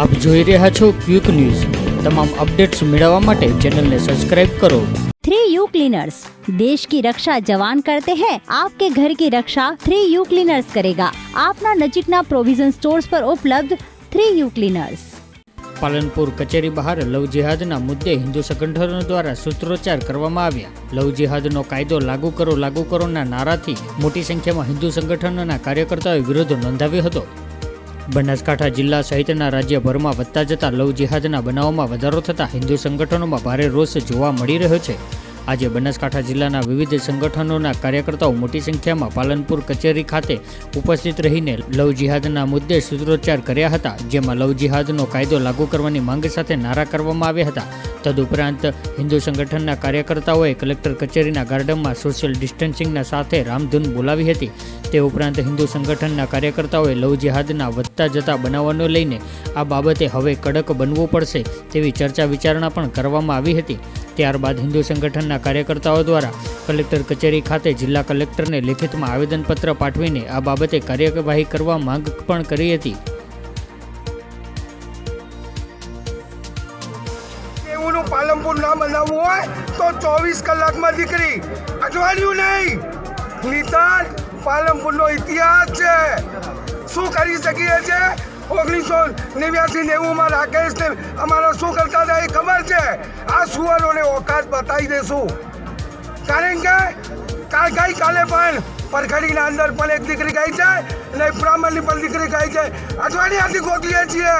આપ જોઈ રહ્યા છો ક્વિક ન્યૂઝ. તમામ અપડેટ્સ મેળવવા માટે ચેનલને સબસ્ક્રાઇબ કરો. થ્રી યુ क्लीनर्स દેશ કી રક્ષા જવાન કરતે હૈ आपके घर की रक्षा थ्री यू ક્લીનર્સ કરેગા. આપના નજીકના પ્રોવિઝન સ્ટોર્સ પર ઉપલબ્ધ થ્રી યુ ક્લીનર્સ. પાલનપુર કચેરી બહાર લવ જિહાદના મુદ્દે હિન્દુ સંગઠનો દ્વારા સૂત્રોચ્ચાર કરવામાં આવ્યા. લવ જિહાદનો કાયદો લાગુ કરો લાગુ કરોના નારાથી મોટી સંખ્યામાં હિન્દુ સંગઠનોના કાર્યકર્તાઓએ વિરોધ નોંધાવ્યો હતો. બનાસકાંઠા જિલ્લા સહિતના રાજ્યભરમાં વધતા જતા લવ જિહાદના બનાવોમાં વધારો થતાં હિન્દુ સંગઠનોમાં ભારે રોષ જોવા મળી રહ્યો છે. આજે બનાસકાંઠા જિલ્લાના વિવિધ સંગઠનોના કાર્યકર્તાઓ મોટી સંખ્યામાં પાલનપુર કચેરી ખાતે ઉપસ્થિત રહીને લવ જિહાદના મુદ્દે સૂત્રોચ્ચાર કર્યા હતા, જેમાં લવ જિહાદનો કાયદો લાગુ કરવાની માંગ સાથે નારા કરવામાં આવ્યા હતા. તદુપરાંત હિન્દુ સંગઠનના કાર્યકર્તાઓએ કલેક્ટર કચેરીના ગાર્ડનમાં સોશિયલ ડિસ્ટન્સિંગના સાથે રામધૂન બોલાવી હતી. તે ઉપરાંત હિન્દુ સંગઠનના કાર્યકર્તાઓએ લવ જિહાદના વધતા જતા બનાવવાનો લઈને આ બાબતે હવે કડક બનવું પડશે તેવી ચર્ચા વિચારણા પણ કરવામાં આવી હતી. ત્યારબાદ હિન્દુ સંગઠનના કાર્યકર્તાઓ દ્વારા કલેક્ટર કચેરી ખાતે જિલ્લા કલેક્ટરને લેખિતમાં આવેદનપત્ર પાઠવીને આ બાબતે કાર્યવાહી કરવા માંગ પણ કરી હતી. એવુંનું પાલનપુર ના બનાવવું હોય તો ચોવીસ કલાકમાં દીકરી. અઠવાડિયું નહીં. નિતાન પાલનપુરનો ઇતિહાસ છે. શું કરી શકીએ છે? ઓગણીસો નેવ્યાસી નેવુંમાં રાકેશને અમારા શું કરતા હતા એ ખબર છે? આ સુવરોને ઓકાત બતાવી દેશું. કારણ કે કાલ કાલે પણ પરખડીના અંદર પણ એક દીકરી ગઈ છે અને બ્રાહ્મણની પણ દીકરી ગઈ છે. અઠવાડિયાથી ગોતીએ છીએ.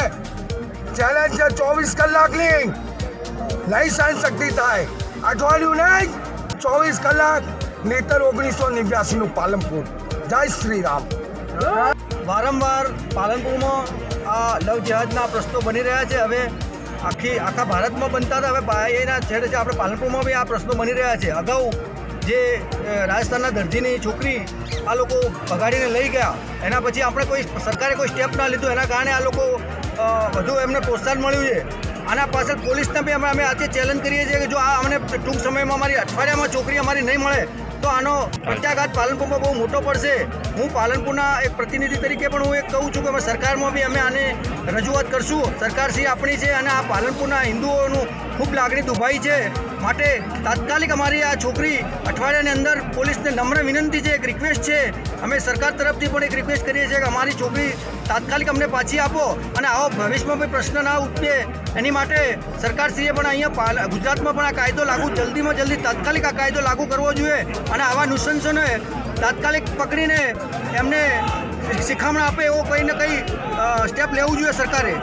ચેલેન્જ છે ચોવીસ કલાકની. નહીં સહન શક્તિ થાય. અઠવાડિયું નહીં, ચોવીસ કલાક, નેતર ઓગણીસો નેવ્યાસીનું પાલનપુર. જય શ્રી રામ. વારંવાર પાલનપુરમાં આ લવ પ્રશ્નો બની રહ્યા છે. હવે આખી, આખા ભારતમાં બનતા હતા. હવે એના છેડે છે. આપણે પાલનપુરમાં બી આ પ્રશ્નો બની રહ્યા છે. અગાઉ જે રાજસ્થાનના દરજીની છોકરી આ લોકો ભગાડીને લઈ ગયા. એના પછી આપણે કોઈ સરકારે કોઈ સ્ટેપ ના લીધું. એના કારણે આ લોકો વધુ એમને પ્રોત્સાહન મળ્યું છે. આના પાછળ પોલીસને બી અમે અમે આજે ચેલેન્જ કરીએ છીએ કે જો આ અમને ટૂંક સમયમાં અમારી અઠવાડિયામાં છોકરી અમારી નહીં મળે તો આનો પ્રત્યાઘાત પાલનપુરમાં બહુ મોટો પડશે. હું પાલનપુરના એક પ્રતિનિધિ તરીકે પણ હું એક કહું છું કે સરકારમાં બી અમે આને રજૂઆત કરશું. સરકારશ્રી આપણી છે અને આ પાલનપુરના હિન્દુઓનું ખૂબ લાગણી દુભાઈ છે. માટે તાત્કાલિક અમારી આ છોકરી અઠવાડિયાની અંદર પોલીસને નમ્ર વિનંતી છે, એક રિક્વેસ્ટ છે. અમે સરકાર તરફથી પણ એક રિક્વેસ્ટ કરીએ છીએ કે અમારી છોકરી તાત્કાલિક અમને પાછી આપો અને આવો ભવિષ્યમાં કોઈ પ્રશ્ન ના ઉઠે. એની માટે સરકારશ્રીએ પણ અહીંયા ગુજરાતમાં પણ આ કાયદો લાગુ, જલ્દીમાં જલ્દી તાત્કાલિક આ કાયદો લાગુ કરવો જોઈએ. અને આવા નુસંસોને તાત્કાલિક પકડીને એમને શિખામણ આપે એવો કંઈ ને કંઈ સ્ટેપ લેવું જોઈએ સરકારે.